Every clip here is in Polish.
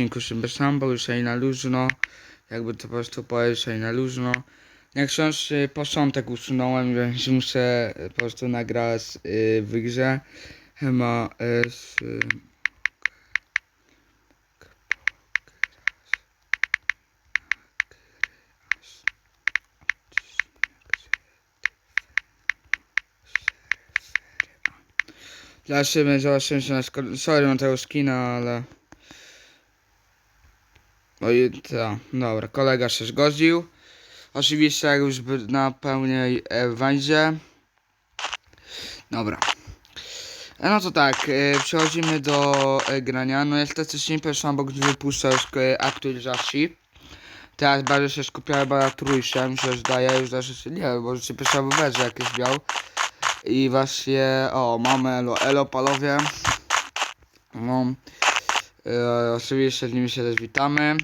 odcinku Szybeszam, bo już jej na luźno. Jakby to po prostu jej na luźno. Jak książ y, początek usunąłem, więc muszę po prostu nagrać y, w grze. Chyba y, z, Dla siebie zobaczyłem się na szko- Sorry, mam tego skina, ale... No i to, dobra, kolega się zgodził. Oczywiście jak już na pełnej e, węzie. Dobra. E, No to tak, e, przechodzimy do grania. No niestety Simple Sandbox wypuszcza już aktualizacji. Teraz bardziej się skupiałem na trójsze, mi się zdaje, już też nie wiem, może się pierwsza wybrze jakieś miał. I właśnie, o, mamy elo, elo palowie. No, e, oczywiście z nimi się też witamy.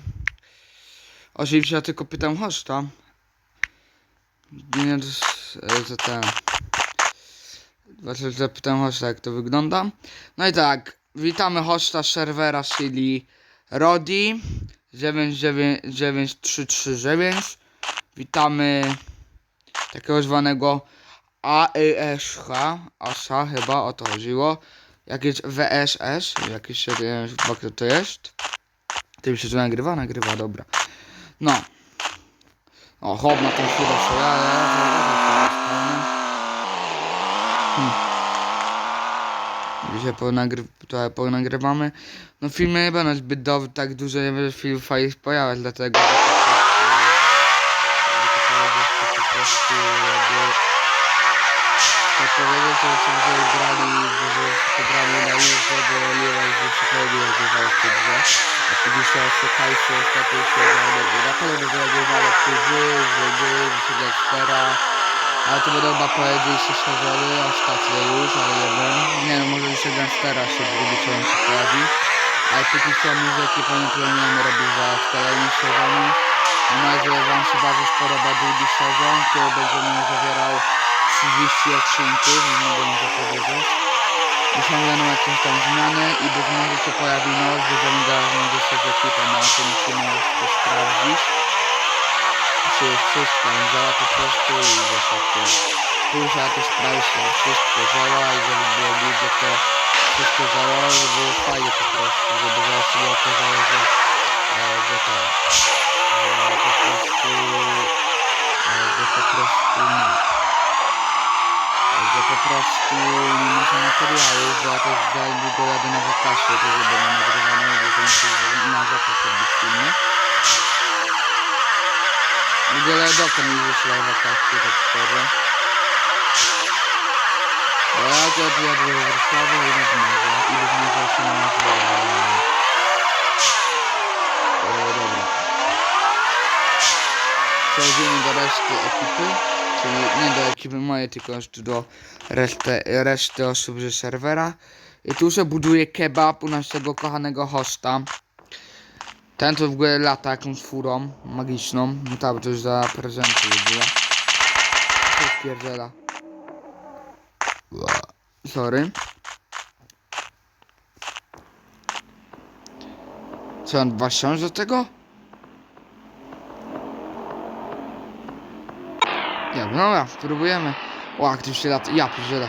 Oczywiście ja tylko pytam hosta. Nie, jest, e, ten. Właśnie zapytam hosta jak to wygląda. No i tak, witamy hosta serwera, czyli Rodi 99339. Witamy takiego zwanego AESH, ASA chyba o to chodziło. Jakieś VSS, jakieś nie wiem kto to jest. Tym się to nagrywa? Nagrywa, dobra. No. O, hop na tą chwilę się ja, ja, ja, hmm. Dzisiaj ponagry, trochę ponagrywamy. No filmy nie będą zbyt dobre, tak dużo nie będzie filmów fajnych pojawiać, dlatego... że powiedzieć, że się że grali, że się grali na już, żeby Lila już przychodził nagrywał w tej grze. Później się szukajcie, ostatnio się na pewno będzie nagrywało kurzy, żeby, że Dextera. Ale to będą chyba pojedyncze sezony, ostatnie już, ale nie wiem. Nie no, może jeszcze Gangstera się drugi człowiek się pojawi. Ale póki co muzyki pewnie planujemy robić za kolejnych sezonów. Mam nadzieję, że Wam się bardzo spodoba drugi sezon, który będzie miał zawierał 30 odcinków, nie mogę zapowiedzieć. Myślę, że będą jakieś tam zmiany i być może się pojawi nowość, będziemy grać jeszcze z ekipą, no ale to musimy to sprawdzić. Czy jest wszystko, on działa po prostu i to. Tu trzeba też sprawdzić, że wszystko działa i żeby było że to wszystko działało, żeby było fajnie po prostu, żeby zaraz się okazało, że, e, że to, że po prostu, e, że po prostu nie że po prostu nie ma się materiału, że ja też za długo jadę na wakacje, to że będę nagrywany, bo to muszę na zakaz robić filmy. W ogóle doktor mi wyślał wakacje, tak szczerze. Bo ja akurat jadę do Wrocławia i nad morze, i być może się na morze. E, dobra. Przechodzimy do reszty ekipy. Czyli nie do ekipy mojej, tylko jeszcze do reszty, reszty osób ze serwera. I tu się buduje kebab u naszego kochanego hosta. Ten to w ogóle lata jakąś furą magiczną. No tak, to już za prezenty w ogóle. Pierdziela. Sorry. Co, on dwa do tego? Nie, no dobra, spróbujemy. O, jak się lata. Ja pierdzielę.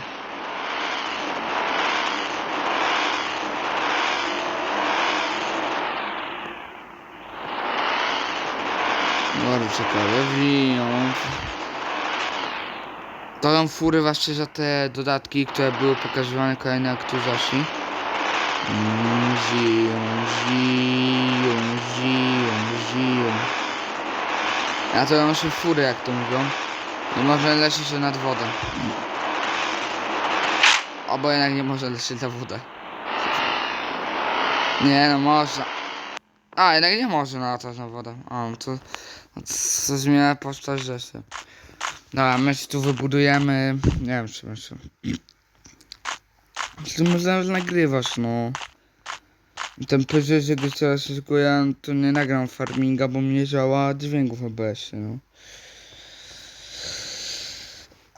Bardzo ciekawe. Wiją. To są fury właśnie za te dodatki, które były pokazywane kolejne aktualizacji. Mm, Ziją, ziją, ziją, ziją. Ja to noszę fury, jak to mówią. Nie może lecieć się nad wodę. Albo jednak nie może lecieć na wodę. Nie no, można. A, jednak nie może latać na wodę. A, no to... no to Co zmienia postać rzeczy. Dobra, my się tu wybudujemy... Nie wiem, czy jeszcze... Tu można nagrywać, no. Ten że go teraz szykuję, to nie nagram farminga, bo mnie działa dźwięków OBS, no.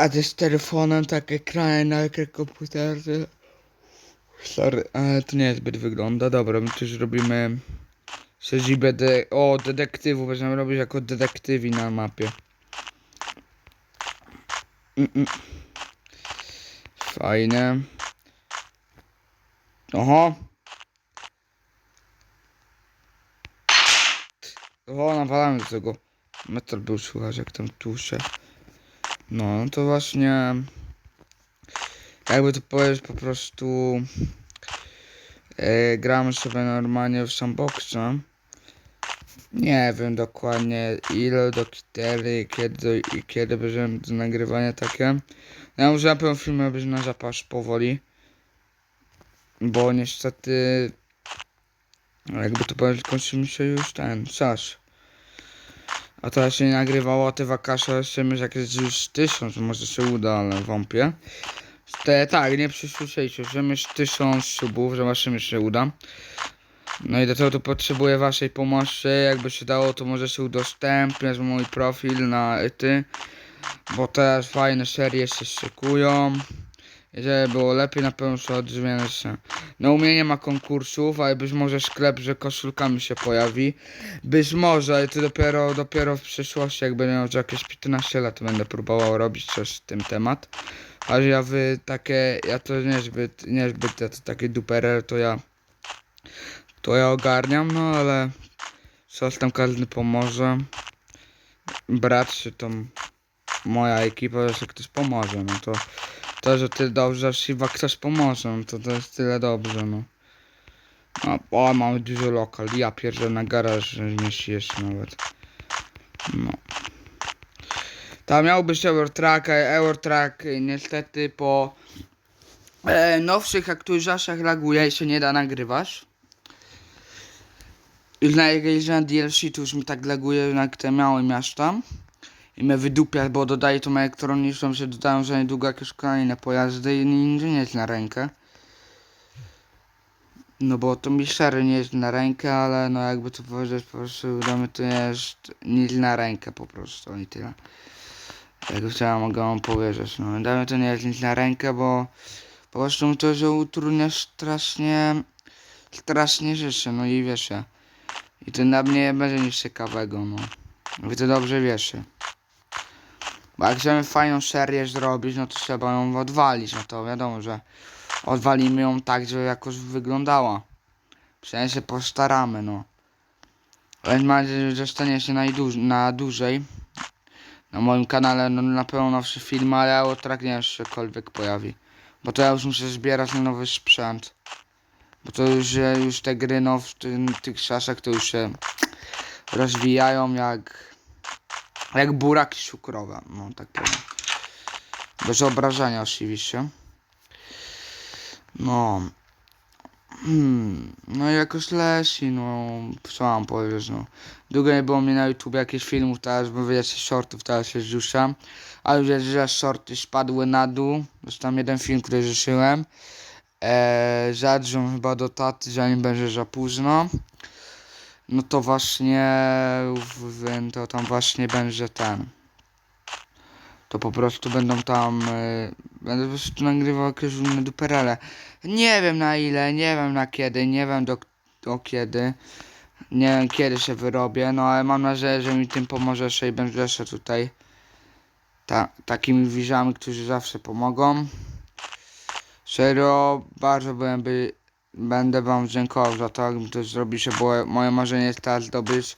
A też z telefonem tak ekrany na komputerze. Sorry, ale to nie zbyt wygląda. Dobra, my też robimy Siedzibę de... O, detektywów. Będziemy robić jako detektywi na mapie. Fajne. Oho. O, nawalamy do tego. Metal był słychać jak tam tusze. No, to właśnie... Jakby to powiedzieć po prostu... E, gramy sobie normalnie w sandboxa. Nie wiem dokładnie ile do kiedy, kiedy i kiedy będziemy do nagrywania takie. Ja może na pewno film być na zapas powoli. Bo niestety jakby to powiedzieć kończy mi się już ten czas. A teraz się nie nagrywało te wakacje, jeszcze myślę, jak jest już tysiąc, może się uda, ale wątpię. Te, tak, nie przysłyszeliście, że już tysiąc subów, zobaczymy, czy się uda. No i do tego to potrzebuję waszej pomocy, jakby się dało, to może się udostępniać mój profil na ty, bo teraz fajne serie się szykują. Żeby było lepiej, na pewno się odrzucę się. U mnie nie ma konkursów, ale być może sklep, że koszulkami się pojawi. Być może, ale to dopiero, dopiero w przyszłości, jak będę miał jakieś 15 lat, będę próbował robić coś w tym temat. A że ja wy takie, ja to niezbyt, niezbyt, ja to takie duperel, to ja, to ja ogarniam, no ale coś tam każdy pomoże. Brat czy tam moja ekipa, że ktoś pomoże, no to to, że ty dobrze, Siwa ktoś pomoże, no to to jest tyle dobrze, no. no o, mamy dużo lokal, ja pierdzę na garaż, nie się nawet. No. Tam miał być Eurotrack, Eurotrack niestety po e, nowszych aktualizacjach laguje i się nie da nagrywać. Już na DLC to już mi tak laguje jak te małe miasta. I mnie wydupia, bo dodaję tą elektroniczną, że dodają za niedługo jakieś kolejne pojazdy i nigdy nie jest na rękę. No bo to mi szery nie jest na rękę, ale no jakby to powiedzieć po prostu dla mnie to jest nic na rękę po prostu i tyle. Jak chciałem mogę wam powiedzieć, no dla mnie to nie jest nic na rękę, bo po prostu to, że utrudnia strasznie, strasznie życie, no i wiesz, i to na mnie będzie nic ciekawego, no. Wy to dobrze wiecie. Bo jak chcemy fajną serię zrobić, no to trzeba ją odwalić, no to wiadomo, że odwalimy ją tak, żeby jakoś wyglądała. Przynajmniej się postaramy, no. Więc mam nadzieję, że się najdłuż na dłużej. Na moim kanale no, na pewno nowsze filmy, ale Eurotrack nie wiem, czy cokolwiek pojawi. Bo to ja już muszę zbierać na nowy sprzęt. Bo to już, już te gry no, w tych czasach to już się rozwijają jak jak buraki cukrowe, no tak powiem. Bez obrażenia oczywiście. No. Hmm. No jakoś lesi, no. Co mam powiedzieć, no. Długo nie było mnie na YouTube jakichś filmów, teraz bym wiedział shortów, teraz się zrzucam. Ale jest, że shorty spadły na dół. Zresztą jeden film, który zrzuciłem. Eee, zadzwonię chyba do taty, zanim będzie za późno. No to właśnie, w- to tam właśnie będzie ten. To po prostu będą tam, y, będę po prostu nagrywał jakieś inne duperele. Nie wiem na ile, nie wiem na kiedy, nie wiem do, do kiedy. Nie wiem kiedy się wyrobię, no ale mam nadzieję, że mi tym pomożesz i będziesz tutaj ta, takimi widzami, którzy zawsze pomogą. Serio, bardzo byłem by, będę wam dziękował za to, jakby to zrobicie, bo moje marzenie jest teraz zdobyć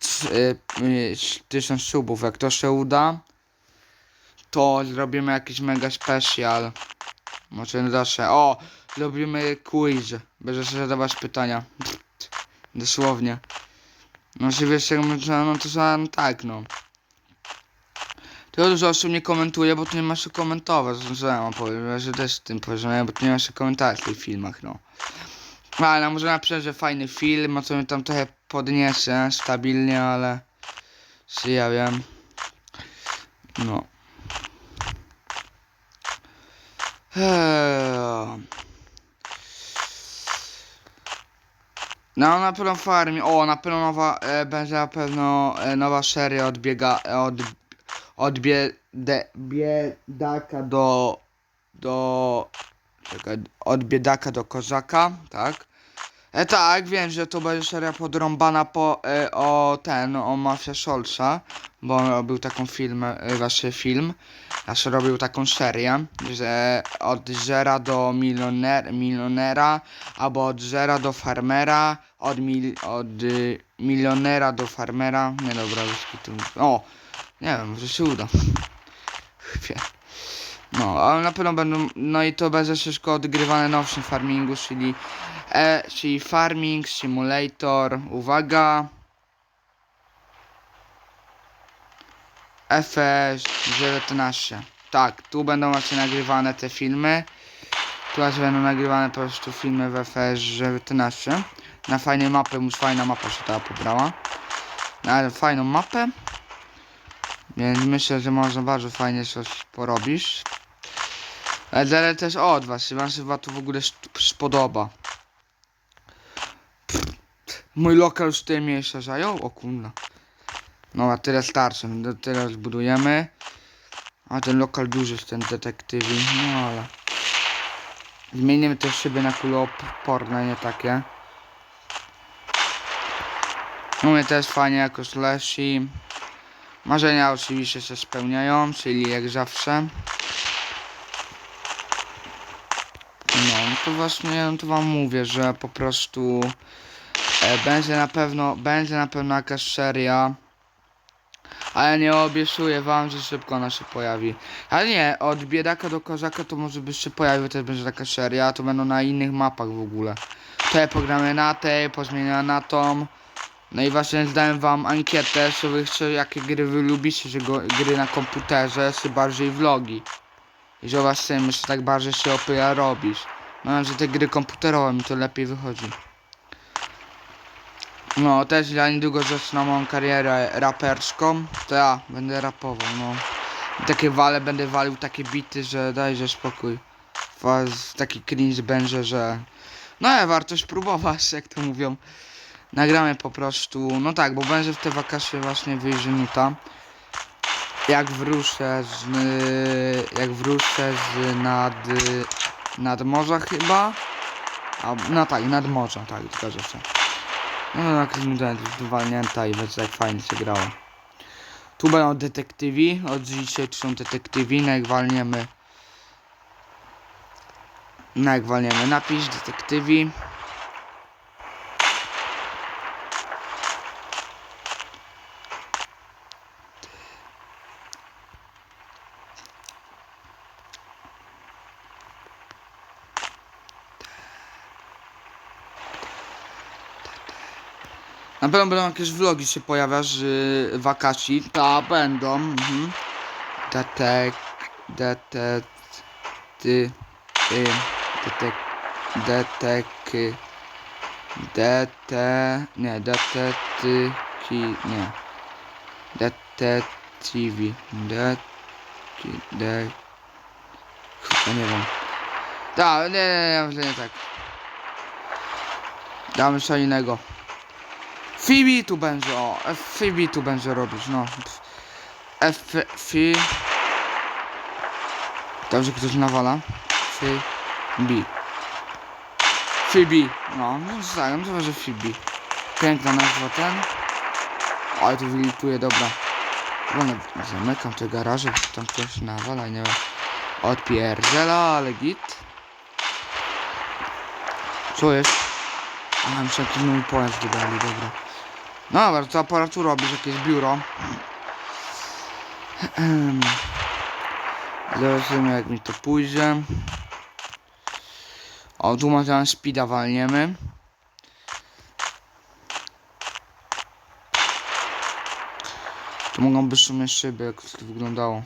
trz- y, y, subów. Jak to się uda, to zrobimy jakiś mega special. Może zawsze. O! Zrobimy quiz. Się zadawać pytania. Dosłownie. No myślę, no to za- no tak no. Tylko dużo osób nie komentuje, bo tu nie ma się komentować. Co ja mam powiedzieć, że też z tym poziomie, bo tu nie ma się komentować w tych filmach, no. Ale może napisać, że fajny film, a co mi tam trochę podniesie stabilnie, ale... Czy ja wiem. No. Eee. No na pewno farmie. O, na pewno nowa e, będzie na pewno e, nowa seria odbiega e, od od biedaka do do od biedaka do kozaka, tak? E, tak, wiem, że to będzie seria podrąbana po, e, o ten, o Mafia Scholza, bo on robił taką film, e, właśnie film, znaczy robił taką serię, że od zera do milioner, milionera, albo od zera do farmera, od, mil, od y, milionera do farmera, nie dobra, już tu, o, nie wiem, może się uda. Wie. No, ale na pewno będą, no i to będzie wszystko odgrywane nowszym farmingu, czyli E, czyli Farming Simulator, uwaga. FS 19. Tak, tu będą właśnie nagrywane te filmy. Tu właśnie będą nagrywane po prostu filmy w FS 19. Na fajnej mapę, już fajna mapa się ta pobrała. Na fajną mapę. Więc myślę, że można bardzo fajnie coś porobić. Ale też od was, wam się chyba tu w ogóle spodoba. Mój lokal już tyle miejsca zajął? O kurna. No a tyle starczy, no, teraz budujemy. A ten lokal duży jest ten detektywi, no ale... Zmienimy też szyby na kuloodporne, nie takie. U mnie też fajnie jako slashy. Marzenia oczywiście się spełniają, czyli jak zawsze. No, no to właśnie, to wam mówię, że po prostu... E, będzie na pewno, będzie na pewno jakaś seria. Ale nie obiecuję wam, że szybko ona się pojawi. Ale nie, od biedaka do kozaka to może by się pojawił, też będzie taka seria, to będą na innych mapach w ogóle. Te programy na tej, pozmienia na tą. No i właśnie zdałem wam ankietę, czy wy chcecie, jakie gry wy lubicie, że go, gry na komputerze, czy bardziej vlogi. I że właśnie myślę, tak bardziej się opyla robisz. No, że te gry komputerowe mi to lepiej wychodzi. No, też ja niedługo zaczynam moją karierę raperską, to ja będę rapował, no. I takie wale, będę walił takie bity, że dajże spokój. Was taki cringe będzie, że... No ale warto spróbować, jak to mówią. Nagramy po prostu, no tak, bo będzie w te wakacje właśnie wyjdzie nuta. Jak wrócę z... Jak wrócę z nad... Nad morza chyba. A, no tak, nad morza, tak, zgadza się. No, jak zwalnięta i wiecie jak fajnie się grało. Tu będą detektywi, od dzisiaj są detektywi, no walniemy. No jak walniemy napis detektywi. Na pewno będą jakieś vlogi się pojawiać z wakacji. Ta będą. Mhm. Detek. Detek. Ty. Ty. Detek. Detek. Dete. Nie, detetyki. Nie. Detetywi. Det. De. Chyba nie wiem. Tak, nie, nie, nie, nie tak. Damy co innego. Phoebe tu będzie, o, Phoebe tu będzie robić, no. F, Fi... Dobrze ktoś nawala. Phoebe. Phoebe, no, no tak, no to może Phoebe. Piękna nazwa ten. Ale tu wylituje, dobra. Dobra, zamykam te garaże, bo tam ktoś nawala, nie wiem. Odpierdziela, ale git. Co jest? A, myślałem, że mój pojazd wydali, dobra. No dobra, to aparatu robisz jakieś biuro. Ehem. Zobaczymy jak mi to pójdzie. O, tu może speeda walniemy. Tu mogą być sumie szyby, jak to wyglądało.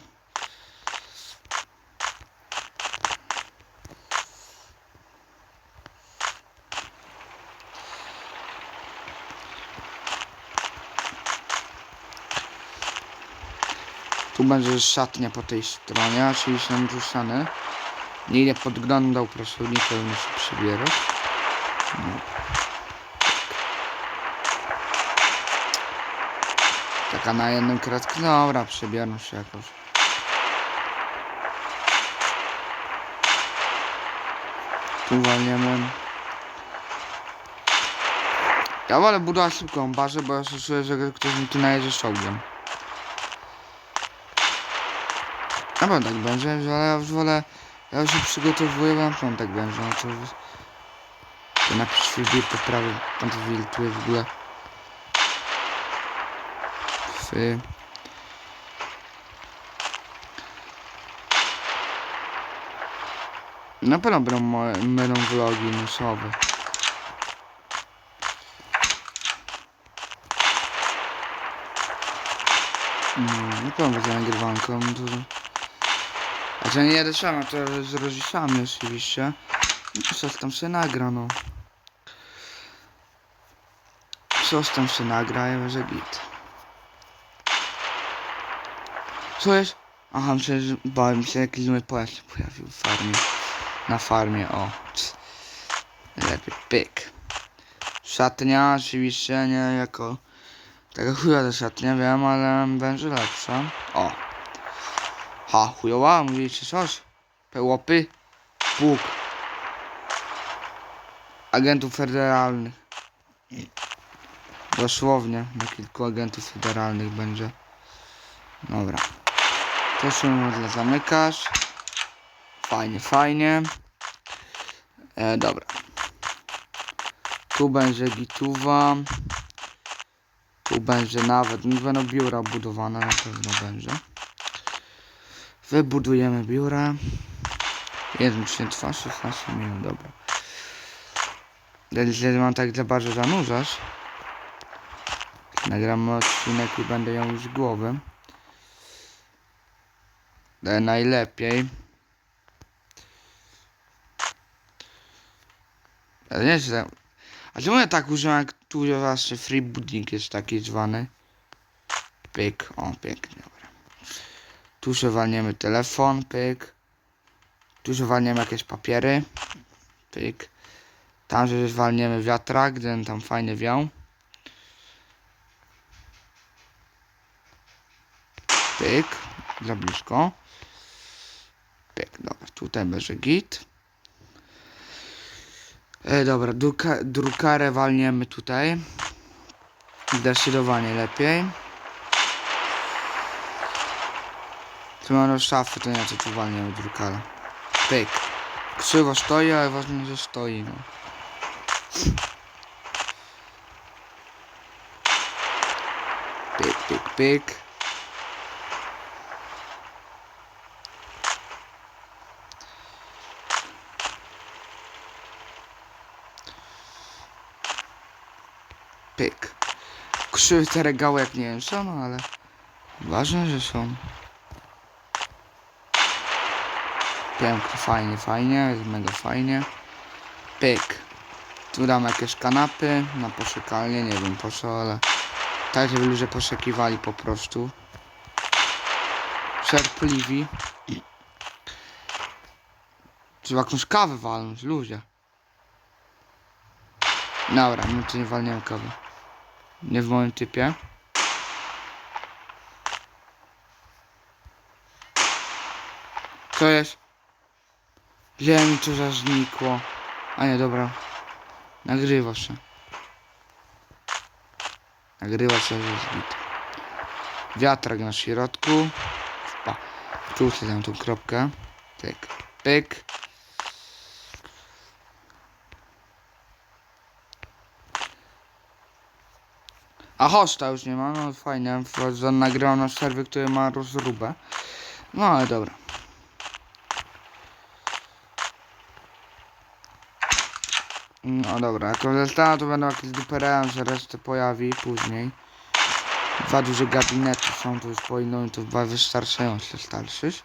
Tu będzie szatnia po tej stronie, oczywiście narzucane. Nie ile podglądał pracownika, musi przybierać. No. Taka na jednym kratkę. Dobra, przebieram się jakoś. Tu walniemy. Ja wolę budować szybką bazę, bo ja się czuję, że ktoś mi tu najedzie czołgiem. Na pewno tak będzie, ale ja już wolę... Ja już się przygotowuję, bo na tak będzie. No to... Napisz bieg poprawy, pan to wiltuje w ogóle. Fy. Na pewno będą, będą vlogi nosowe. No, na pewno będzie nagrywanką. To... Że nie sama, to z rodzicami oczywiście. No coś tam się nagra, no. Coś tam się nagra, ja że git. Co jest? Aha, że bałem się, jakiś zły pojazd się pojawił w farmie. Na farmie, o. Lepiej, pyk. Szatnia oczywiście nie jako... Taka chujowa szatnia, wiem, ale będzie lepsza. O. Ha, chujowa, mówicie coś? Pełopy? Pług. Agentów federalnych. Dosłownie, na kilku agentów federalnych będzie. Dobra. To się dla zamykasz. Fajnie, fajnie. E, dobra. Tu będzie gituwa. Tu będzie nawet, nie będą biura budowane, na pewno będzie. Wybudujemy biura. 1,2, 16 minut, dobra. Jeśli mam tak za bardzo zanurzasz, nagram odcinek i będę ją już z głowy. E, najlepiej. Ale nie że A czemu ja tak użyłem, tu właśnie free budding jest taki zwany? Pyk, o pięknie. Tu walniemy telefon, pyk. Tu walniemy jakieś papiery, pyk. Tam się walniemy wiatrak, gdy tam fajnie wiał. Pyk, za blisko. Pyk, dobra, tutaj będzie git. E, dobra, druka, drukarę walniemy tutaj. Zdecydowanie lepiej. Tu mamy szafy, to co tu walniemy drukarę. Pyk. Krzywo stoi, ale ważne, że stoi, no. Pyk, pyk, pyk. Pyk. Krzywe te regały jak nie wiem co, no ale ważne, że są. Pięknie, fajnie, fajnie, jest mega fajnie. Pyk. Tu dam jakieś kanapy na poszekalnie, nie wiem po co, ale tak żeby ludzie poszekiwali po prostu. Cierpliwi. Trzeba jakąś kawę walnąć, ludzie. Dobra, my tu nie walniemy kawy. Nie w moim typie. Co jest? Źle to zaznikło. A nie, dobra. Nagrywa się. Nagrywa się, git. Wiatrak na środku. Pa. Tu sobie tą kropkę. Pyk, pyk. A hosta już nie ma, no fajnie. Nagrałem na serwy, który ma rozróbę. No ale dobra. No dobra, jak zostało to będą jakieś duperem, że resztę pojawi później. Dwa duże gabinety są, to już powinno mi to chyba wystarczająco starczyć.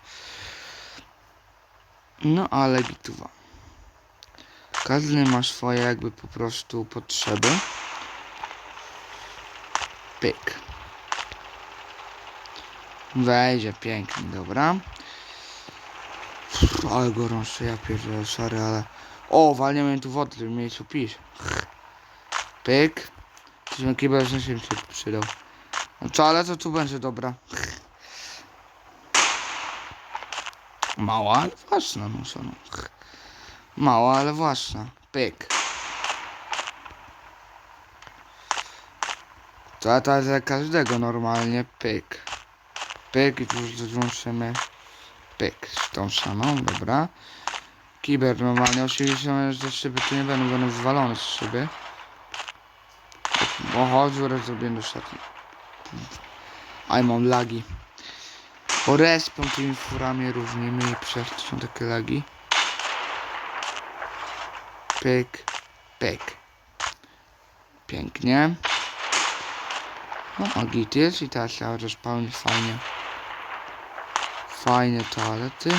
No ale gituwa. Każdy ma swoje jakby po prostu potrzeby. Pyk. Wejdzie pięknie, dobra. Ale gorąco, ja pierdolę, sorry, ale... O, walniemy tu wodę, żeby mieć pić. Pyk. Czy kibel się się przydał. No ale to tu będzie dobra. Mała, ale własna, no co no. Mała, ale własna. Pyk. To jest dla każdego normalnie. Pyk. Pyk i tu już włączymy. Pyk. Z tą samą, dobra. Kiber normalnie. Oczywiście że szyby tu nie będą, będą wywalone z szyby. Bo chodź, zaraz zrobię do szatni. Aj, mam lagi. Bo respią tymi furami różnymi i przez to są takie lagi. Pyk, pyk. Pięknie. No, a git jest i teraz czas pełni fajnie. Fajne toalety.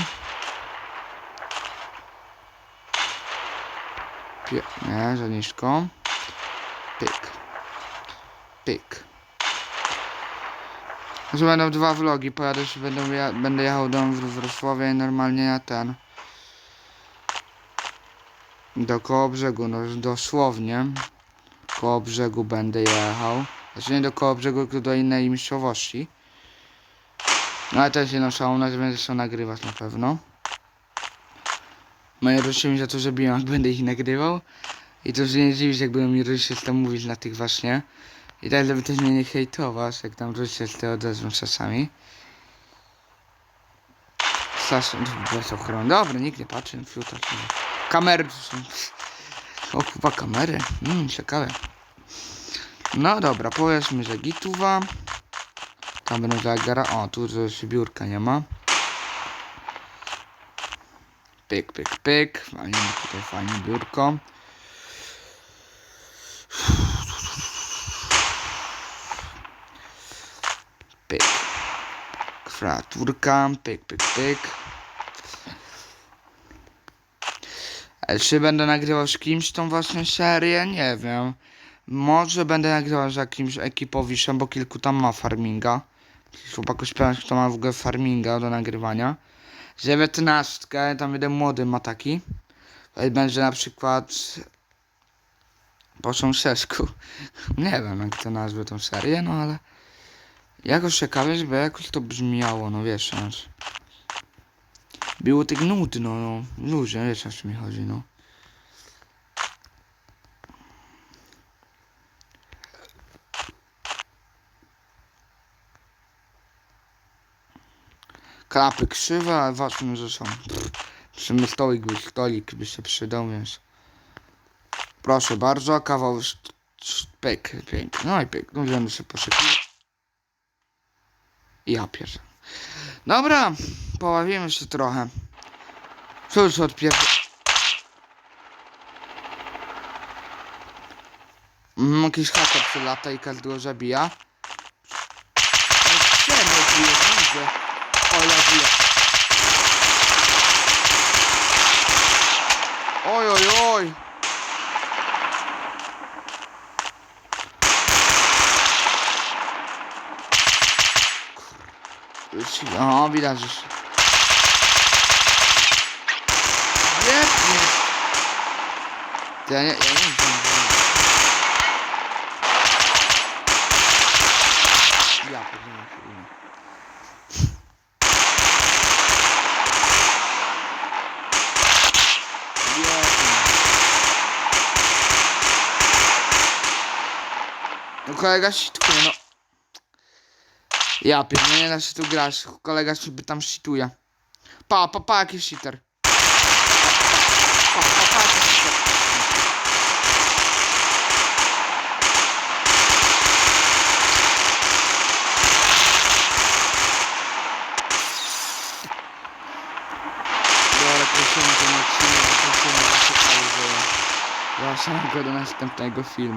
Pie nie, za nisko. Pyk. Pyk. Że będą dwa vlogi, pojadę się, ja, będę jechał do Wrocławia i normalnie na ten. Do koło brzegu, no dosłownie. Koło brzegu będę jechał. Znaczy nie do koło brzegu, tylko do innej miejscowości. No ale też jedną szalą, że będę się nagrywać na pewno. Moje rodzice mi za to, że biją, jak będę ich nagrywał. I to się nie dziwić, jak będą mi rodzice tam mówić na tych właśnie. I tak, żeby też mnie nie hejtować, jak tam rodzice tego odezwą czasami. Sasza, bez ochrony. Dobra, nikt nie patrzy, fiuta. Kamery tu są. O, chyba kamery. Mmm, ciekawe. No dobra, powiedzmy, że gituwa. Tam będą zagara. O, tu już biurka nie ma. Pyk, pyk, pyk. Fajnie, tutaj fajnie biurko. Pyk. Kwaturka. Pyk, pyk, pyk. Ale czy będę nagrywał z kimś tą właśnie serię? Nie wiem. Może będę nagrywał z jakimś ekipowiszem, bo kilku tam ma farminga. Chłopaku śpiewać, kto ma w ogóle farminga do nagrywania. Dziewiętnastkę, tam jeden młody ma taki. Będzie na przykład... Po Szeszku. Nie wiem jak to nazwę tą serię, no ale... Jakoś ciekawe, żeby jakoś to brzmiało, no wiesz, no. Było tak nudno, no. Ludzie, wiesz o czym mi chodzi, no. Klapy krzywe, ale ważne, że są. Przy stolik by, stolik by się przydał, więc... Proszę bardzo, kawał pyk, pyk, no i pyk, no będę się poszykiwać. Ja pierwszy. Dobra, pobawimy się trochę. Cóż, odpierd... Mm, jakiś haker przylata i każdego zabija. Czemu tu jest widzę? O, ja biję. Oj, oj, oj. O, widać, że się... Jebnie. Ja nie, ja nie wiem. Ja pewnie nie No kolega shitkuje, no. Ja pierdolę, nie da się tu grać. Kolega sobie tam shituje. Pa, pa, pa, jaki shitter. Pa, pa, pa, jaki shitter. Że do następnego filmu.